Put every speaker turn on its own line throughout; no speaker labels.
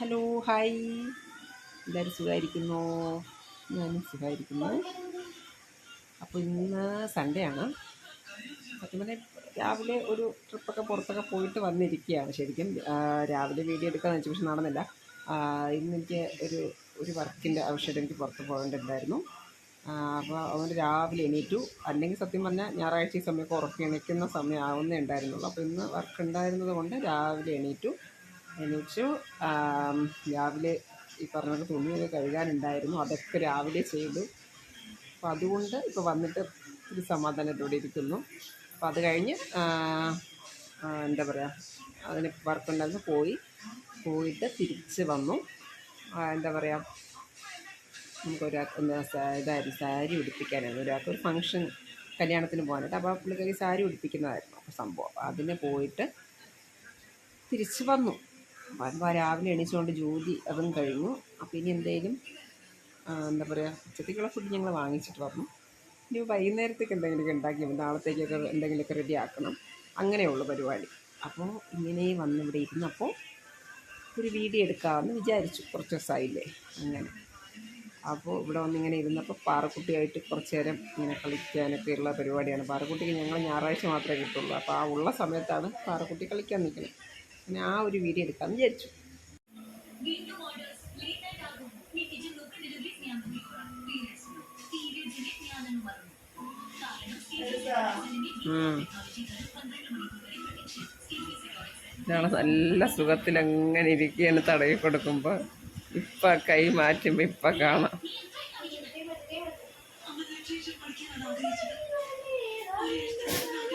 Hello hi. എല്ലാവരും സുഖമായിരിക്കുന്നു ഞാനും സുഖമായിരിക്കുന്നു അപ്പോൾ ഇന്ന് സൺഡേ ആണ്. പറഞ്ഞാൽ രാവിലെ ഒരു ട്രിപ്പൊക്കെ പുറത്തൊക്കെ പോയിട്ട് വന്നിരിക്കുകയാണ് ശരിക്കും. രാവിലെ വീഡിയോ എടുക്കാമെന്ന് വെച്ചു പക്ഷെ നടന്നില്ല. ഇന്ന് എനിക്ക് ഒരു ഒരു വർക്കിന്റെ ആവശ്യമായിട്ട് എനിക്ക് പുറത്ത് പോകേണ്ടതുണ്ടായിരുന്നു. അപ്പോൾ അതുകൊണ്ട് രാവിലെ എണീറ്റു. അല്ലെങ്കിൽ സത്യം പറഞ്ഞാൽ ഞായറാഴ്ച ഈ സമയത്ത് ഉറക്കി എണീക്കുന്ന സമയം ആവുന്നേ ഉണ്ടായിരുന്നുള്ളൂ. അപ്പോൾ ഇന്ന് വർക്ക് ഉണ്ടായിരുന്നത് കൊണ്ട് രാവിലെ എണീറ്റു. എണീച്ചു. രാവിലെ ഈ പറഞ്ഞ പോലെ തുണിയൊക്കെ കഴുകാനുണ്ടായിരുന്നു. അതൊക്കെ രാവിലെ ചെയ്തു. അപ്പം അതുകൊണ്ട് ഇപ്പോൾ വന്നിട്ട് ഒരു സമാധാനത്തോടെ ഇരിക്കുന്നു. അപ്പം അത് കഴിഞ്ഞ് എന്താ പറയുക അതിന് വർക്കുണ്ടായിരുന്നു. പോയി. പോയിട്ട് തിരിച്ച് വന്നു. എന്താ പറയുക നമുക്കൊരാൾക്ക് ഇതായിരുന്നു സാരി ഉടുപ്പിക്കാനായിരുന്നു. ഒരാൾക്ക് ഒരു ഫംഗ്ഷൻ കല്യാണത്തിന് പോകാനായിട്ട്. അപ്പോൾ പുള്ളിക്കാരി സാരി ഉടുപ്പിക്കുന്നതായിരുന്നു. സംഭവം. അതിന് പോയിട്ട് തിരിച്ച് വന്നു. വരുമ്പോൾ രാവിലെ എണീച്ചുകൊണ്ട് ജോലി അതും കഴിഞ്ഞു. അപ്പോൾ ഇനി എന്തെങ്കിലും എന്താ പറയുക ഉച്ചത്തേക്കുള്ള ഫുഡ് ഞങ്ങൾ വാങ്ങിച്ചിട്ട് വന്നു. ഇനി വൈകുന്നേരത്തേക്ക് എന്തെങ്കിലുമൊക്കെ ഉണ്ടാക്കി. നാളത്തേക്കൊക്കെ എന്തെങ്കിലുമൊക്കെ റെഡി ആക്കണം. അങ്ങനെയുള്ള പരിപാടി. അപ്പോൾ ഇങ്ങനെ വന്ന് ഇവിടെ ഇരുന്നപ്പോൾ ഒരു വീഡിയോ എടുക്കാമെന്ന് വിചാരിച്ചു. കുറച്ച് ദിവസമായില്ലേ അങ്ങനെ. അപ്പോൾ ഇവിടെ വന്നിങ്ങനെ ഇരുന്നപ്പോൾ പാറക്കുട്ടിയായിട്ട് കുറച്ച് നേരം ഇങ്ങനെ കളിക്കാനൊക്കെ ഉള്ള പരിപാടിയാണ്. പാറക്കുട്ടിക്ക് ഞങ്ങൾ ഞായറാഴ്ച മാത്രമേ കിട്ടുള്ളൂ. അപ്പോൾ ആ ഉള്ള സമയത്താണ് പാറക്കുട്ടി കളിക്കാൻ നിൽക്കുന്നത് അങ്ങനെ ആ ഒരു വീഡിയോ എടുക്കാമെന്ന് വിചാരിച്ചു. നല്ല സുഖത്തിൽ അങ്ങനെ ഇരിക്കുകയാണ് തടവി കൊടുക്കുമ്പോൾ ഇപ്പം കൈ മാറ്റുമ്പോൾ ഇപ്പം കാണാം.
Thank പഠിക്കാനാണ്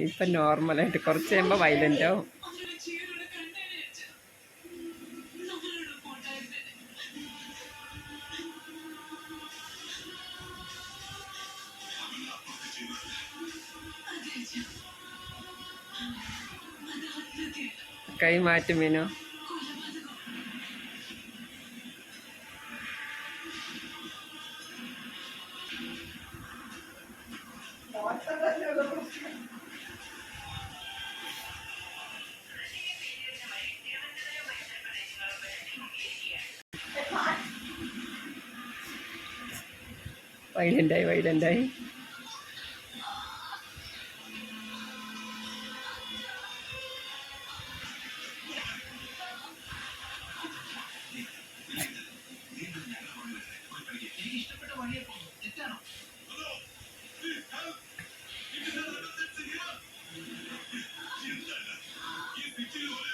ഇപ്പം നോർമലായിട്ട് കുറച്ച് കഴിയുമ്പോൾ വൈലന്റ് ആവും. കൈ മാറ്റും മീനു. വൈലന്റായി വൈലന്റായി.
Thank അവസ്ഥയും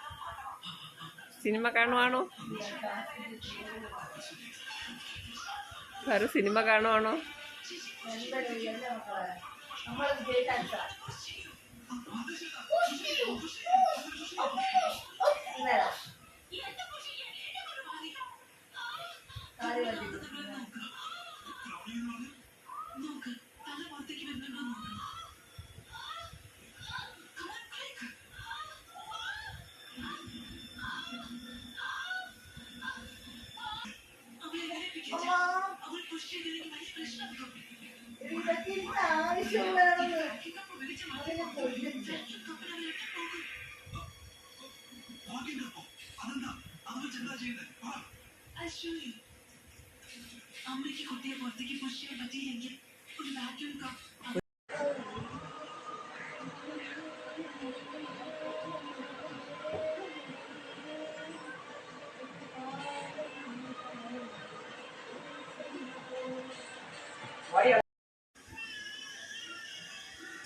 സിനിമ കാണുവാണോ? വേറെ സിനിമ കാണുവാണോ?
നോക്ക് അമ്മയ്ക്ക് കുട്ടിയെ പുറത്തേക്ക് പുഷ് ചെയ്യാൻ പറ്റിയില്ലെങ്കിൽ ഒരു വാക്യൂം കപ്പ്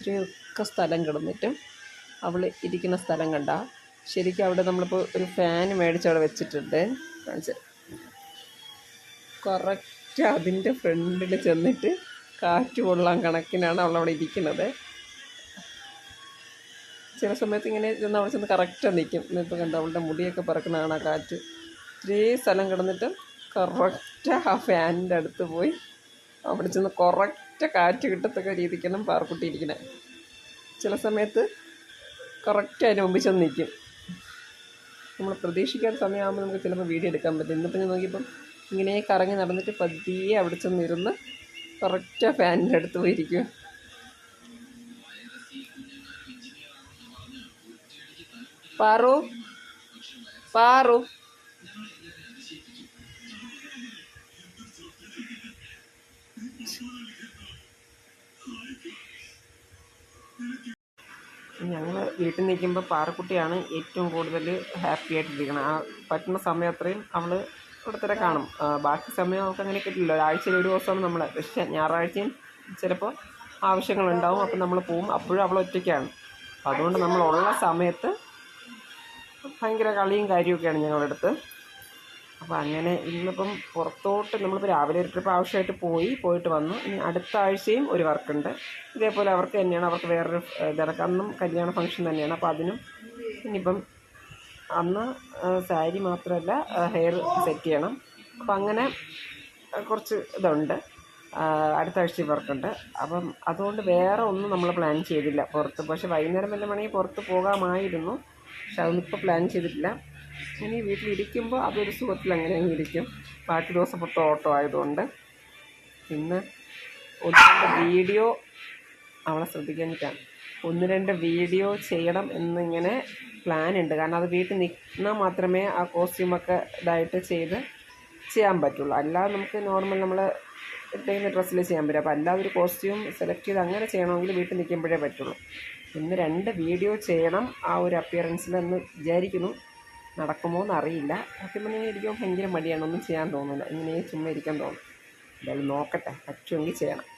ഇത്രയൊക്കെ സ്ഥലം കിടന്നിട്ടും അവൾ ഇരിക്കുന്ന സ്ഥലം കണ്ട. ശരിക്കും അവിടെ നമ്മളിപ്പോൾ ഒരു ഫാൻ മേടിച്ച് അവിടെ വെച്ചിട്ടുണ്ട്. കറക്റ്റ് അതിന്റെ ഫ്രണ്ടിൽ ചെന്നിട്ട് കാറ്റ് കൊള്ളാൻ കണക്കിനാണ് അവൾ അവിടെ ഇരിക്കുന്നത്. ചില സമയത്ത് ഇങ്ങനെ ചെന്ന് അവിടെ ചെന്ന് കറക്റ്റ് നിൽക്കും. ഇന്നിപ്പോൾ കണ്ട അവളുടെ മുടിയൊക്കെ പറക്കുന്നതാണ് ആ കാറ്റ്. ഇത്രയും സ്ഥലം കിടന്നിട്ട് കറക്റ്റ് ആ ഫാനിന്റെ അടുത്ത് പോയി അവിടെ ചെന്ന് കറക്റ്റ് കാറ്റ് കിട്ടത്തക്ക രീതിക്കാണ് പാർക്കുട്ടിയിരിക്കുന്നത് ചില സമയത്ത് കറക്റ്റ് അതിന് മുമ്പ് ചെന്ന് നിൽക്കും. നമ്മൾ പ്രതീക്ഷിക്കാത്ത സമയമാകുമ്പോൾ നമുക്ക് ചിലപ്പോൾ വീഡിയോ എടുക്കാൻ പറ്റും. ഇന്നിപ്പോൾ ഞാൻ നോക്കിയപ്പം ഇങ്ങനെ കറങ്ങി നടന്നിട്ട് പതിയെ അവിടെ ചെന്നിരുന്ന് കറക്റ്റ് ആ ഫാനിന്റെ അടുത്ത് പോയിരിക്കും. പാറു പാറു. ഞങ്ങൾ വീട്ടിൽ നിൽക്കുമ്പോൾ പാറക്കുട്ടിയാണ് ഏറ്റവും കൂടുതൽ ഹാപ്പി ആയിട്ടിരിക്കണം ആ പറ്റുന്ന സമയം അത്രയും അവൾ ഇവിടുത്തെ കാണും. ബാക്കി സമയം അവൾക്ക് അങ്ങനെ കിട്ടില്ല. ഒരാഴ്ചയിൽ ഒരു ദിവസമാണ് നമ്മൾ പക്ഷേ ഞായറാഴ്ചയും ചിലപ്പോൾ ആവശ്യങ്ങളുണ്ടാവും. അപ്പം നമ്മൾ പോവും. അപ്പോഴും അവൾ ഒറ്റയ്ക്കാണ്. അതുകൊണ്ട് നമ്മളുള്ള സമയത്ത് ഭയങ്കര കളിയും കാര്യമൊക്കെയാണ് ഞങ്ങളുടെ അടുത്ത്. അപ്പോൾ അങ്ങനെ ഇന്നിപ്പം പുറത്തോട്ട് നമ്മളിപ്പോൾ രാവിലെ ഒരു ട്രിപ്പ് ആവശ്യമായിട്ട് പോയി പോയിട്ട് വന്നു. ഇനി അടുത്ത ആഴ്ചയും ഒരു വർക്കുണ്ട് ഇതേപോലെ അവർക്ക് തന്നെയാണ് അവർക്ക് വേറൊരു ഇതൊക്കെ അന്നും കല്യാണ ഫംഗ്ഷൻ തന്നെയാണ്. അപ്പോൾ അതിനും ഇനിയിപ്പം അന്ന് സാരി മാത്രമല്ല ഹെയർ സെറ്റ് ചെയ്യണം. അപ്പം അങ്ങനെ കുറച്ച് ഇതുണ്ട്. അടുത്ത ആഴ്ച വർക്കുണ്ട് അപ്പം അതുകൊണ്ട് വേറെ ഒന്നും നമ്മൾ പ്ലാൻ ചെയ്തില്ല. പുറത്ത് പക്ഷേ വൈകുന്നേരം വല്ല മണി പുറത്ത് പോകാമായിരുന്നു. പക്ഷെ അതൊന്നും ഇപ്പോൾ പ്ലാൻ ചെയ്തിട്ടില്ല. ഇനി വീട്ടിലിരിക്കുമ്പോൾ അതൊരു സുഖത്തിൽ അങ്ങനെ അങ്ങ് ഇരിക്കും. ബാക്കി ദിവസം പുറത്ത് ഓട്ടോ ആയതുകൊണ്ട്. ഇന്ന് ഒന്ന് വീഡിയോ അവളെ ശ്രദ്ധിക്കാനിട്ടാണ് ഒന്ന് രണ്ട് വീഡിയോ ചെയ്യണം എന്നിങ്ങനെ പ്ലാൻ ഉണ്ട്. കാരണം അത് വീട്ടിൽ നിന്നാൽ മാത്രമേ ആ കോസ്റ്റ്യൂമൊക്കെ ഇതായിട്ട് ചെയ്ത് ചെയ്യാൻ പറ്റുള്ളൂ. അല്ലാതെ നമുക്ക് നോർമൽ നമ്മൾ ഇട്ടേക്കുന്ന ഡ്രസ്സിൽ ചെയ്യാൻ പറ്റും. അപ്പോൾ അല്ലാതെ ഒരു കോസ്റ്റ്യൂം സെലക്ട് ചെയ്ത് അങ്ങനെ ചെയ്യണമെങ്കിൽ വീട്ടിൽ നിൽക്കുമ്പോഴേ പറ്റുള്ളൂ. ഇന്ന് രണ്ട് വീഡിയോ ചെയ്യണം ആ ഒരു അപ്പിയറൻസിൽ എന്ന് വിചാരിക്കുന്നു. നടക്കുമോ എന്നറിയില്ല. സത്യം പറഞ്ഞാൽ ഇരിക്കുമ്പോൾ ഭയങ്കര മടിയാണ്. ഒന്നും ചെയ്യാൻ തോന്നുന്നില്ല. ഇങ്ങനെ ചുമ്മാ ഇരിക്കാൻ തോന്നും. എന്തായാലും നോക്കട്ടെ. പറ്റുമെങ്കിൽ ചെയ്യണം.